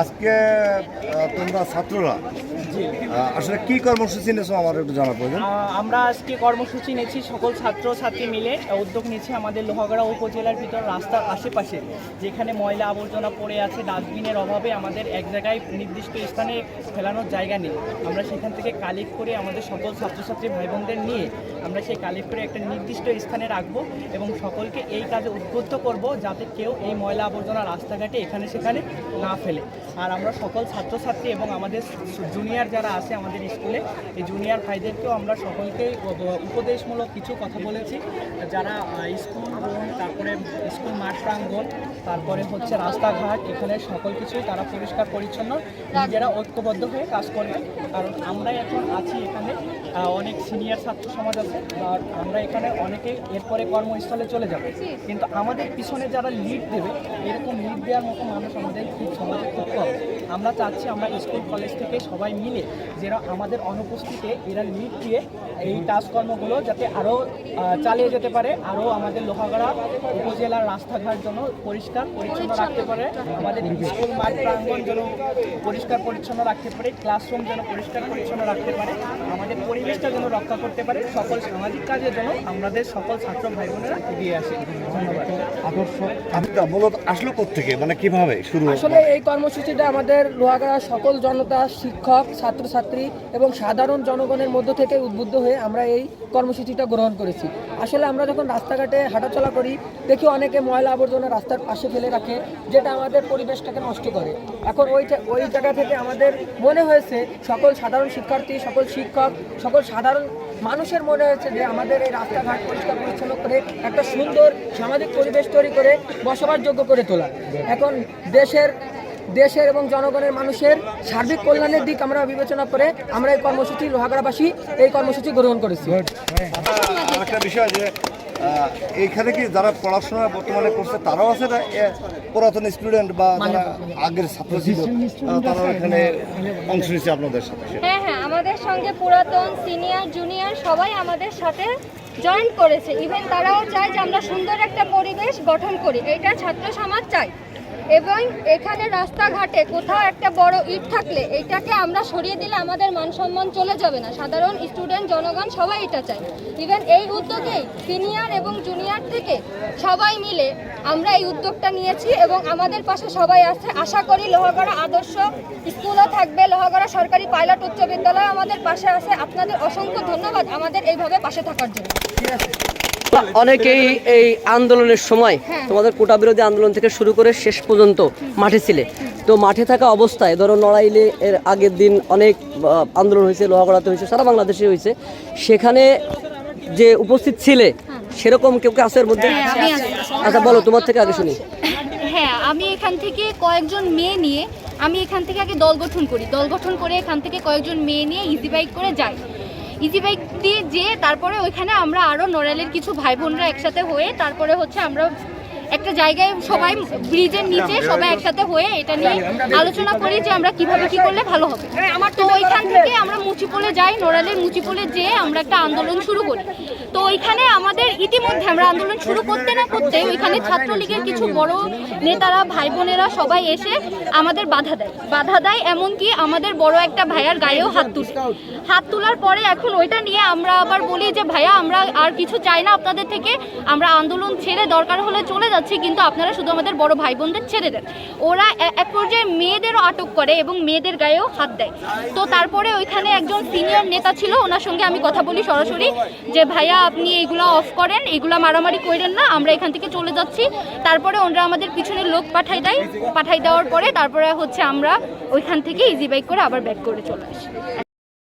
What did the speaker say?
আজকে তোমরা ছাত্ররা আসলে কি কর্মসূচি নিয়েছো আমার একটু জানা প্রয়োজন? আমরা আজকে কর্মসূচি নিয়েছি, সকল ছাত্র ছাত্রী মিলে। উদ্যোগ নিয়েছি আমাদের লোহাগড়া উপজেলার ভিতর রাস্তার আশেপাশে, যেখানে ময়লা আবর্জনা পড়ে আছে, ডাস্টবিনের অভাবে আমাদের এক জায়গায় নির্দিষ্ট স্থানে ফেলানোর জায়গা নেই। আমরা সেখান থেকে কালেক্ট করে আমাদের সকল ছাত্রছাত্রী ভাই বোনদের নিয়ে আমরা সেই কালেক্ট করে একটা নির্দিষ্ট স্থানে রাখব এবং সকলকে এই কাজে উদ্বুদ্ধ করব যাতে কেউ এই ময়লা আবর্জনা রাস্তাঘাটে এখানে সেখানে না ফেলে। আর আমরা সকল ছাত্রছাত্রী এবং আমাদের জুনিয়র যারা আছে আমাদের স্কুলে, এই জুনিয়র ভাইদেরকেও আমরা সকলকে উপদেশমূলক কিছু কথা বলেছি। যারা স্কুল তারপরে স্কুল মাঠ তারপরে হচ্ছে রাস্তাঘাট, এখানে সকল কিছুই তারা পরিষ্কার, পরিচ্ছন্ন, নিজেরা ঐক্যবদ্ধ হয়ে কাজ করবে। কারণ আমরা এখন আছি এখানে অনেক সিনিয়র ছাত্র সমাজ আছে আমরা এখানে অনেকে এরপরে কর্মস্থলে চলে যাবে। কিন্তু আমাদের পিছনে যারা লিড দেবে, এরকম লিড দেওয়ার মতো মানুষ আমাদের সমাজে খুব কম আমরা চাচ্ছি আমরা স্কুল, কলেজ থেকে সবাই মিলে যারা আমাদের অনুপস্থিতিতে এরা লিড দিয়ে এই কাজকর্মগুলো যাতে আরও চালিয়ে যেতে পারে আরও আমাদের লোহাগড়া উপজেলার রাস্তাঘাট যেন পরিষ্কার, পরিচ্ছন্ন রাখতে পারে, আমাদের স্কুল মাঠ প্রাঙ্গণ যেন পরিষ্কার, পরিচ্ছন্ন রাখতে পারে ক্লাসরুম যেন পরিষ্কার, পরিচ্ছন্ন রাখতে পারে, আমাদের পরিবেশটা যেন রক্ষা করতে পারে, সকল সামাজিক কাজের জন্য আমাদের সকল ছাত্র ভাই বোনেরা এগিয়ে আসে। ধন্যবাদ। আদর্শ আপনারা মূলত আসলো থেকে মানে কীভাবে শুরু আসলে এই কর্মসূচিটা আমাদের লোহাগড়ার সকল জনতা শিক্ষক ছাত্রছাত্রী এবং সাধারণ জনগণের মধ্য থেকে উদ্বুদ্ধ হয়ে আমরা এই কর্মসূচিটা গ্রহণ করেছি। আসলে আমরা যখন রাস্তাঘাটে হাঁটাচলা করি দেখি অনেকে ময়লা আবর্জনা রাস্তার পাশে ফেলে রাখে যেটা আমাদের পরিবেশটাকে নষ্ট করে। এখন ওই ওই জায়গা থেকে আমাদের মনে হয়েছে সকল সাধারণ শিক্ষার্থী সকল শিক্ষক সকল সাধারণ মানুষের মনে হয়েছে যে আমাদের এই রাস্তাঘাট পরিষ্কার পরিচ্ছন্ন করে একটা সুন্দর সামাজিক পরিবেশ তৈরি করে বসবাসযোগ্য করে তোলা। এখন দেশের দেশের এবং জনগণের মানুষের সার্বিক কল্যাণের দিক আমরা বিবেচনা করে আমরা এই কর্মসূচি লোহাগড়াবাসী এই কর্মসূচি গ্রহণ করেছি। আরেকটা বিষয় যে এইখানে কি যারা পড়াশোনা বর্তমানে করছে তারাও আছে না? পুরাতন স্টুডেন্ট বা যারা আগের ছাত্র ছিল তারাও এখানে অংশ নিচ্ছে আপনাদের সাথে? হ্যাঁ আমাদের সঙ্গে পুরাতন সিনিয়র জুনিয়র সবাই আমাদের সাথে জয়েন করেছে। ইভেন তারাও চায় যে আমরা সুন্দর একটা পরিবেশ গঠন করি। এটা ছাত্র সমাজ চায়। এবং এখানে রাস্তাঘাটে কোথাও একটা বড় ইট থাকলে এটাকে আমরা সরিয়ে দিলে আমাদের মান সম্মান চলে যাবে না। সাধারণ স্টুডেন্ট জনগণ সবাই এটা চায়। ইভেন এই উদ্যোগেই সিনিয়র এবং জুনিয়র থেকে সবাই মিলে আমরা এই উদ্যোগটা নিয়েছি এবং আমাদের পাশে সবাই আছে। আশা করি লোহাগড়া আদর্শ স্কুলও থাকবে। লোহাগড়া সরকারি পাইলট উচ্চ বিদ্যালয় আমাদের পাশে আছে। আপনাদের অসংখ্য ধন্যবাদ আমাদের এইভাবে পাশে থাকার জন্য। অনেকেই এই আন্দোলনের সময় হ্যাঁ। তোমাদের কোটা বিরোধী আন্দোলন থেকে শুরু করে শেষ পর্যন্ত মাঠে ছিলে। তো মাঠে থাকা অবস্থায় ধরো নড়াইলে এর আগের দিন অনেক আন্দোলন হয়েছে লোহাগড়াতে হয়েছে সারা বাংলাদেশে হয়েছে। সেখানে যে উপস্থিত ছিলে সেরকম কেউ কে আছে এর মধ্যে? হ্যাঁ। আচ্ছা বলো তোমার থেকে আগে শুনি। হ্যাঁ আমি এখান থেকে কয়েকজন মেয়ে নিয়ে আমি এখান থেকে আগে দল গঠন করি। দল গঠন করে এখান থেকে কয়েকজন মেয়ে নিয়ে ইজি বাইক করে যাই। ইজি বাইক দিয়ে যেয়ে তারপরে ওইখানে আমরা আরও নড়াইলের কিছু ভাই বোনরা একসাথে হয়ে তারপরে হচ্ছে আমরা একটা জায়গায় সবাই ব্রিজের নিচে সবাই একসাথে হয়ে এটা নিয়ে আলোচনা করি যে আমরা কীভাবে কি করলে ভালো হবে। আমার তো ওইখান থেকে আমরা মুচিপোলে যাই নোড়ালের মুচিপোলে যেয়ে আমরা একটা আন্দোলন শুরু করি। তো ওইখানে আমাদের ইতিমধ্যে আমরা আন্দোলন শুরু করতে না করতে ওইখানে ছাত্রলীগের কিছু বড় নেতারা ভাই বোনেরা সবাই এসে আমাদের বাধা দেয়। বাধা দেয় এমনকি আমাদের বড় একটা ভাইয়ার গায়েও হাত তুলে। হাত তোলার পরে এখন ওইটা নিয়ে আমরা আবার বলি যে, ভাইয়া, আমরা আর কিছু চাই না আপনাদের থেকে। আমরা আন্দোলন ছেড়ে দরকার হলে চলে যাচ্ছি, কিন্তু আপনারা শুধু আমাদের বড় ভাই বোনদের ছেড়ে দেন। ওরা এক পর্যায়ে মেয়েদেরও আটক করে এবং মেয়েদের গায়েও হাত দেয়। তো তারপরে ওইখানে একজন সিনিয়র নেতা ছিল, ওনার সঙ্গে আমি কথা বলি সরাসরি যে, ভাইয়া, আপনি এগুলো অফ করেন, এগুলো মারামারি করেন না, আমরা এখান থেকে চলে যাচ্ছি। তারপরে ওনারা আমাদের পিছনে লোক পাঠাই দেয়। পাঠাই দেওয়ার পরে তারপরে হচ্ছে আমরা ওইখান থেকে ইজি বাইক করে আবার ব্যাক করে চলে আসি।